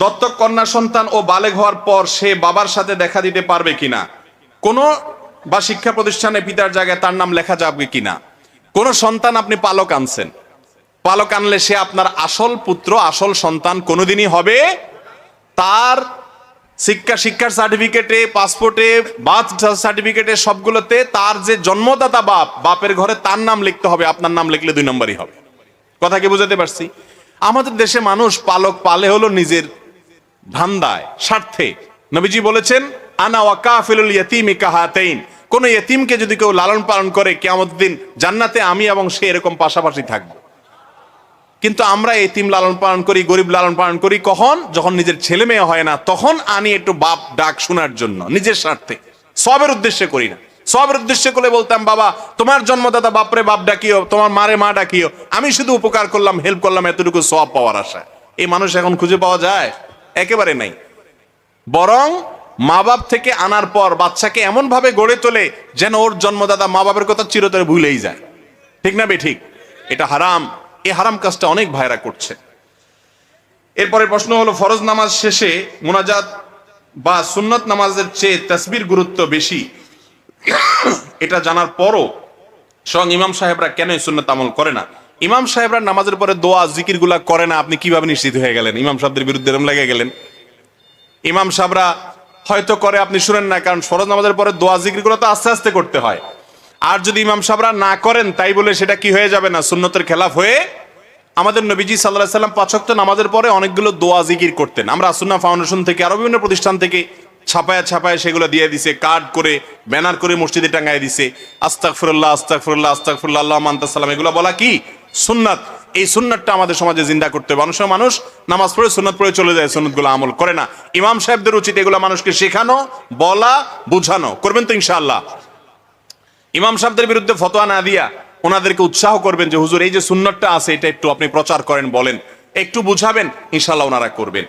দত্তক কন্যা সন্তান ও বালেগ হওয়ার পর সে বাবার সাথে দেখা দিতে পারবে কিনা? কোনো বা শিক্ষা প্রতিষ্ঠানে পিতার জায়গায় তার নাম লেখা যাবে কিনা? কোন সন্তান আপনি পালক আনছেন। পালক আনলে সে আপনার আসল পুত্র, আসল সন্তান কোনোদিনই হবে? তার শিক্ষা, শিক্ষার সার্টিফিকেটে পাসপোর্টে বার্থ সার্টিফিকেটে সবগুলোতে তার যে জন্মদাতা বাপ, বাপের ঘরে তার নাম লিখতে হবে, আপনার নাম লিখলে দুই নম্বরই হবে। কথা কি বুঝাতে পারছি? আমাদের দেশে মানুষ পালক পালে হলো নিজের ধান্দায়, স্বার্থে। নবীজি বলেছেন, আনা ওয়াকাফিলুল ইয়াতিমি কাহাতাইন। কোন ইয়েতিমকে যদি কেউ লালন পালন করে কিয়ামত দিন জান্নাতে আমি এবং সে এরকম পাশাপাশি থাকব। কিন্তু আমরা এতিম লালন পালন করি, গরিব লালন পালন করি, কখন? যখন নিজের ছেলে মেয়ে হয় না, তখন আনি একটু বাপ ডাক শোনার জন্য, নিজের স্বার্থে। সবের উদ্দেশ্যে করি না। সবের উদ্দেশ্যে করে বলতাম, বাবা, তোমার জন্মদাতা বাপরে বাপ ডাকিও, তোমার মারে মা ডাকিও। আমি শুধু উপকার করলাম হেল্প করলাম, এতটুকু সব পাওয়ার আশায়। এই মানুষ এখন খুঁজে পাওয়া যায়? একেবারে নাই। বরং মা বাপ থেকে আনার পর বাচ্চাকে এমন ভাবে গড়ে তোলে যেন ওর জন্মদাতা মা বাপের কথা চিরতরে ভুলেই যায়। ঠিক না বে, ঠিক? এটা হারাম। এই হারাম কাজটা অনেক ভাইরা করছে। এরপরে প্রশ্ন হলো, ফরজ নামাজ শেষে মোনাজাত বা সুন্নত নামাজের চেয়ে তসবির গুরুত্ব বেশি? এটা জানার পরও স্বয়ং ইমাম সাহেবরা কেন সুন্নত আমল করে না? ইমাম সাহেবরা নামাজের পরে দোয়া জিকিরগুলা করে না, আপনি কীভাবে নিশ্চিত হয়ে গেলেন? ইমাম সাহেবদের বিরুদ্ধে এরম লেগে গেলেন। ইমাম সাহেবরা হয়তো করে, আপনি শুনেন না, কারণ ফরজ নামাজের পরে দোয়া জিকিরগুলো তো আস্তে আস্তে করতে হয়। আর যদি ইমাম সাহেবরা না করেন, তাই বলে সেটা কি হয়ে যাবে না? সুন্নতের খেলাফ হয়ে আমাদের নবীজি সাল্লাহ সাল্লাম পাঁচক্ত নামাজের পরে অনেকগুলো দোয়া, জিকির করতেন। আমরা আসুন্না ফাউন্ডেশন থেকে আরও বিভিন্ন প্রতিষ্ঠান থেকে ছাপায়া ছাপায়া সেগুলো দিয়ে দিছে, কার্ড করে, ব্যানার করে মসজিদে টাঙ্গায় দিছে। আস্তাক ফিরুল্লাহ আস্তাক ফিরুল্লাহ আস্তাক ফিরুল্লাহ আল্লাহ এগুলো বলা কি? সুন্নাত। এই সুন্নাতটা আমাদের সমাজে জিন্দা করতে হবে। মানুষের মানুষ নামাজ পড়ে সুন্নাত পড়ে চলে যায়, সুন্নতগুলো আমল করে না। ইমাম সাহেবদের উচিত এগুলো মানুষকে শেখানো, বলা, বুঝানো। করবেন তো ইনশাআল্লাহ। ইমাম সাহেবদের বিরুদ্ধে ফতোয়া না দিয়া ওনাদেরকে উৎসাহ করবেন যে, হুজুর, এই যে সুন্নতটা আছে, এটা একটু আপনি প্রচার করেন, বলেন। একটু বুঝাবেন ইনশাল্লাহ ওনারা করবেন।